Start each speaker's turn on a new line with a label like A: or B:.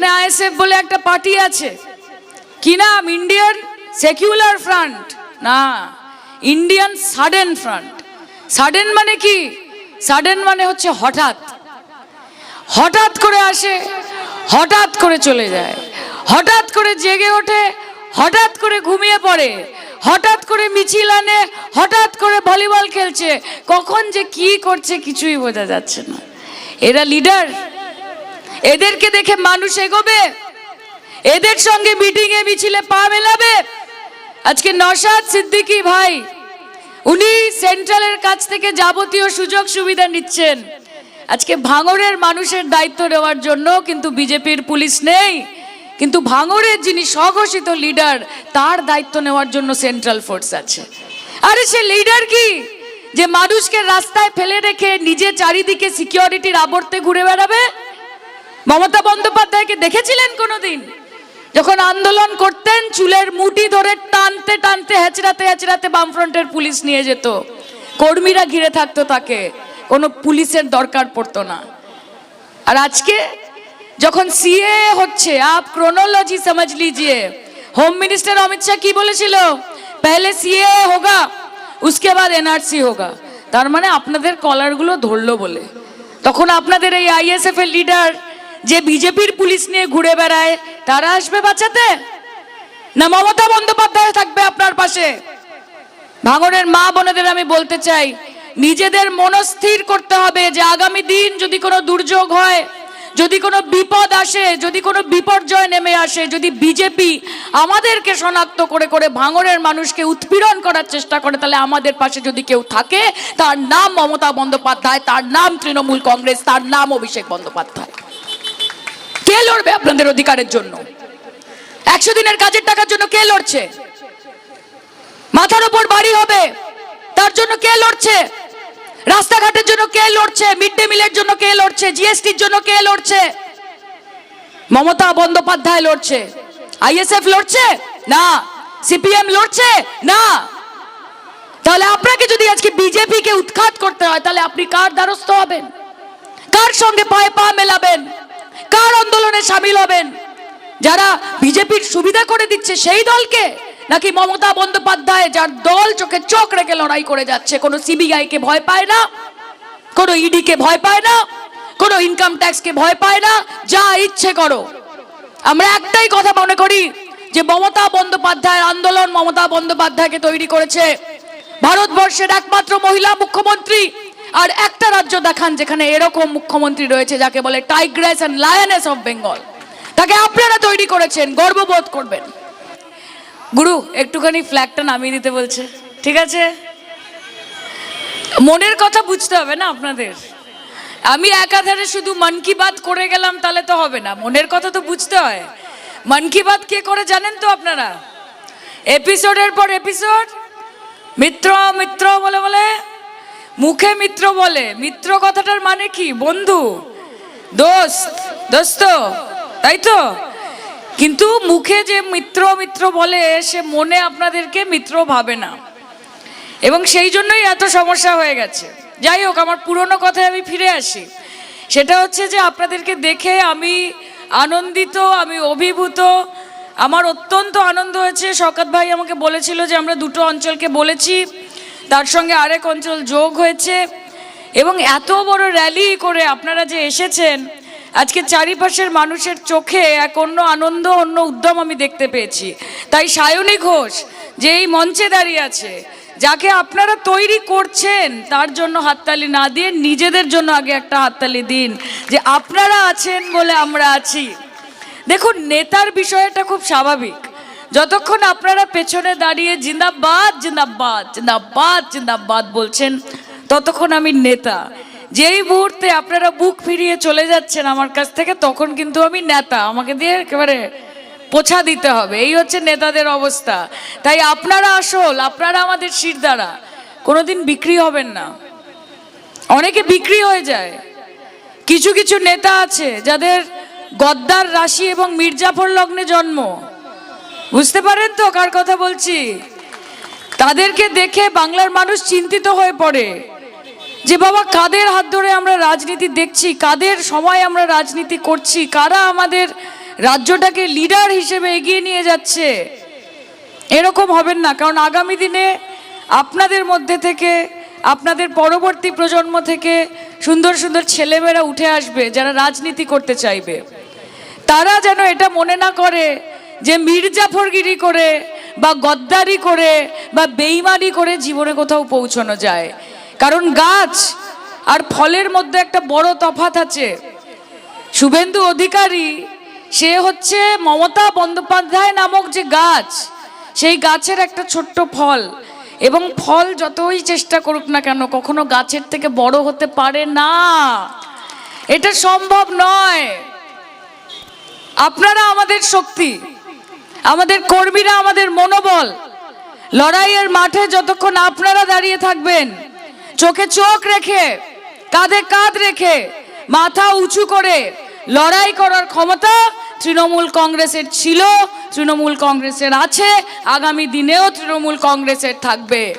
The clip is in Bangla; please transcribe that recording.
A: এখানে আইএসএফ বলে একটা পার্টি আছে। কি নাম? ইন্ডিয়ান সেকুলার ফ্রন্ট না ইন্ডিয়ান সাডেন ফ্রন্ট সাডেন মানে কি? সাডেন মানে হচ্ছে হঠাৎ। হঠাৎ করে আসে, হঠাৎ করে চলে যায়। হঠাৎ করে জেগে ওঠে, হঠাৎ করে ঘুমিয়ে পড়ে। হঠাৎ করে মিছিল আনে, হঠাৎ করে ভলিবল খেলছে। কখন যে কি করছে কিছুই বোঝা যাচ্ছে না। এরা লিডার এদেরকে দেখে মানুষ এগোবে। এদের সঙ্গে মিটিংয়ে মিছিলে পা মেলাবে। আজকে নসাদ সিদ্দিকী ভাই, উনি সেন্ট্রালের কাছ থেকে যাবতীয় সুযোগ সুবিধা নিচ্ছেন। আজকে ভাঙড়ের মানুষের দায়িত্ব নেওয়ার জন্য কিন্তু বিজেপির পুলিশ নেই। কিন্তু ভাঙড়ের যিনি স্বঘোষিত লিডার, তার দায়িত্ব নেওয়ার জন্য সেন্ট্রাল ফোর্স আছে। আরে সে লিডার কি? যে মানুষকে রাস্তায় ফেলে রেখে নিজে চারিদিকে সিকিউরিটির আবর্তে ঘুরে বেড়াবে? মমতা বন্দ্যোপাধ্যায়কে দেখেছিলেন কোনোদিন? যখন আন্দোলন করতেন, চুলের মুটি ধরে টানতে টানতে হেঁচড়াতে হেঁচড়াতে বামফ্রন্টের পুলিশ নিয়ে যেত। কর্মীরা ঘিরে থাকতো তাকে। কোনো পুলিশের দরকার পড়তো না। আর আজকে যখন সিএ হচ্ছে, আপ ক্রোনোলজি সমঝ লিজিয়ে হোম মিনিস্টার অমিত শাহ কি বলেছিল? পেহলে সিএ হোগা, উসকে বাদ এনআরসি হোগা। তার মানে আপনাদের কলারগুলো ধরলো বলে। তখন আপনাদের এই আইএসএফ এর লিডার যে বিজেপির পুলিশ নিয়ে ঘুরে বেড়ায়, তারা আসবে বাঁচাতে? না মমতা বন্দ্যোপাধ্যায় থাকবে আপনার পাশে? ভাঙনের মা বোনেদের আমি বলতে চাই, নিজেদের মনস্থির করতে হবে যে আগামী দিন যদি কোনো দুর্যোগ হয়, যদি কোনো বিপদ আসে, যদি কোনো বিপর্যয় নেমে আসে, যদি বিজেপি আমাদেরকে শনাক্ত করে করে ভাঙরের মানুষকে উৎপীড়ন করার চেষ্টা করে, তাহলে আমাদের পাশে যদি কেউ থাকে, তার নাম মমতা বন্দ্যোপাধ্যায়, তার নাম তৃণমূল কংগ্রেস, তার নাম অভিষেক বন্দ্যোপাধ্যায়। কে লড়বে আপনাদের অধিকারের জন্য? একশো দিনের কাজের টাকার জন্য কে লড়ছে? মাথার ওপর বাড়ি হবে, তার জন্য কে লড়ছে? রাস্তাঘাটের জন্য কে লড়ছে? মিড ডে মিলের জন্য কে লড়ছে? জিএসটির জন্য কে লড়ছে? মমতা বন্দ্যোপাধ্যায় লড়ছে। আইএসএফ লড়ছে? না। সিপিএম লড়ছে? না। তাহলে আপনাকে যদি আজকে বিজেপি কে উৎখাত করতে হয়, তাহলে আপনি কার দ্বারস্থ হবেন? কার সঙ্গে পায়ে পা মেলাবেন? কার আন্দোলনে সামিল হবেন। যারা বিজেপির সুবিধা করে দিচ্ছে সেই দলকে, নাকি মমতা বন্দ্যোপাধ্যায় যার দল চোখে চোখ রেখে লড়াই করে যাচ্ছে, কোনো সিবিআই কে ভয় পায় না, কোনো ইডি কে ভয় পায় না, কোনো ইনকাম ট্যাক্স কে ভয় পায় না, যা ইচ্ছে করো। আমরা একটাই কথা মনে করি যে মমতা বন্দ্যোপাধ্যায়ের আন্দোলন মমতা বন্দ্যোপাধ্যায়কে তৈরি করেছে। ভারতবর্ষের একমাত্র মহিলা মুখ্যমন্ত্রী আর একটা রাজ্য দেখান যেখানে এরকম মুখ্যমন্ত্রী রয়েছে যাকে বলে tigress and lioness of Bengal. তাকে আপনারা তৈরি করেছেন, গর্ববোধ করবেন। গুরু, একটুখানি ফ্ল্যাগটা নামিয়ে দিতে বলছে। ঠিক আছে? মনের কথা বুঝতে হবে না আপনাদের? আমি একাধারে শুধু মন কি বাত করে গেলাম তাহলে তো হবে না। মনের কথা তো বুঝতে হয়। মন কি বাত কে করে জানেন তো আপনারা? এপিসোডের পর এপিসোড? মিত্র মিত্র বলে বলে মুখে মিত্র বলে। মিত্র কথাটার মানে কি? বন্ধু। দোস্ত। দোস্ত। তাই তো? কিন্তু মুখে যে মিত্র মিত্র বলে, সে মনে আপনাদেরকে মিত্র ভাবে না। এবং সেই জন্যই এত সমস্যা হয়ে গেছে। যাই হোক, আমার পুরনো কথায় আমি ফিরে আসি। সেটা হচ্ছে যে, আপনাদেরকে দেখে আমি আনন্দিত, আমি অভিভূত। আমার অত্যন্ত আনন্দ হয়েছে। শকাত ভাই আমাকে বলেছিল যে, আমরা দুটো অঞ্চলকে বলেছি। তার সঙ্গে আরেক অঞ্চল যোগ হয়েছে এবং এত বড় র্যালি করে আপনারা যে এসেছেন, আজকে চারিপাশের মানুষের চোখে এক অন্য আনন্দ, অন্য উদ্যম আমি দেখতে পেয়েছি। তাই সায়নী ঘোষ, যে এই মঞ্চে দাঁড়িয়ে আছে, যাকে আপনারা তৈরি করছেন, তার জন্য হাততালি না দিয়ে নিজেদের জন্য আগে একটা হাততালি দিন, যে আপনারা আছেন বলে আমরা আছি। দেখুন, নেতার বিষয়টা খুব স্বাভাবিক। যতক্ষণ আপনারা পেছনে দাঁড়িয়ে জিন্দাবাদ জিন্দাবাদ জিন্দাবাদ জিন্দাবাদ বলছেন, ততক্ষণ আমি নেতা। যেই মুহূর্তে আপনারা বুক ফিরিয়ে চলে যাচ্ছেন আমার কাছ থেকে, তখন কিন্তু আমি নেতা। আমাকে দিয়ে একেবারে পোছা দিতে হবে। এই হচ্ছে নেতাদের অবস্থা। তাই আপনারা আসল, আপনারা আমাদের শিরদাঁড়া কোনোদিন বিক্রি হবেন না। অনেকে বিক্রি হয়ে যায়। কিছু কিছু নেতা আছে যাদের গদ্দার রাশি এবং মির্জাফর লগ্নে জন্ম। বুঝতে পারেন তো কার কথা বলছি? তাদেরকে দেখে বাংলার মানুষ চিন্তিত হয়ে পড়ে যে বাবা কাদের হাত ধরে আমরা রাজনীতি দেখছি, কাদের সময় আমরা রাজনীতি করছি, কারা আমাদের রাজ্যটাকে লিডার হিসেবে এগিয়ে নিয়ে যাচ্ছে? এরকম হবেন না, কারণ আগামী দিনে আপনাদের মধ্যে থেকে, আপনাদের পরবর্তী প্রজন্ম থেকে সুন্দর সুন্দর ছেলেমেয়েরা উঠে আসবে যারা রাজনীতি করতে চাইবে। তারা যেন এটা মনে না করে যে মির্জাফরগিরি করে বা গদ্দারি করে বা বেইমানি করে জীবনে কোথাও পৌঁছানো যায়। কারণ গাছ আর ফলের মধ্যে একটা বড় তফাত আছে। শুভেন্দু অধিকারী, সে হচ্ছে মমতা বন্দ্যোপাধ্যায় নামক যে গাছ, সেই গাছের একটা ছোট্ট ফল। এবং ফল যতই চেষ্টা করুক না কেন, কখনো গাছের থেকে বড় হতে পারে না। এটা সম্ভব নয়। আপনারা আমাদের শক্তি। আমাদের কর্মীরা আমাদের মনোবল। লড়াইয়ের মাঠে যতক্ষণ আপনারা দাঁড়িয়ে থাকবেন, চোখে চোখ রেখে, কাঁধে কাঁধ রেখে, মাথা উঁচু করে লড়াই করার ক্ষমতা তৃণমূল কংগ্রেসের ছিল, তৃণমূল কংগ্রেসের আছে, আগামী দিনেও তৃণমূল কংগ্রেসের থাকবে।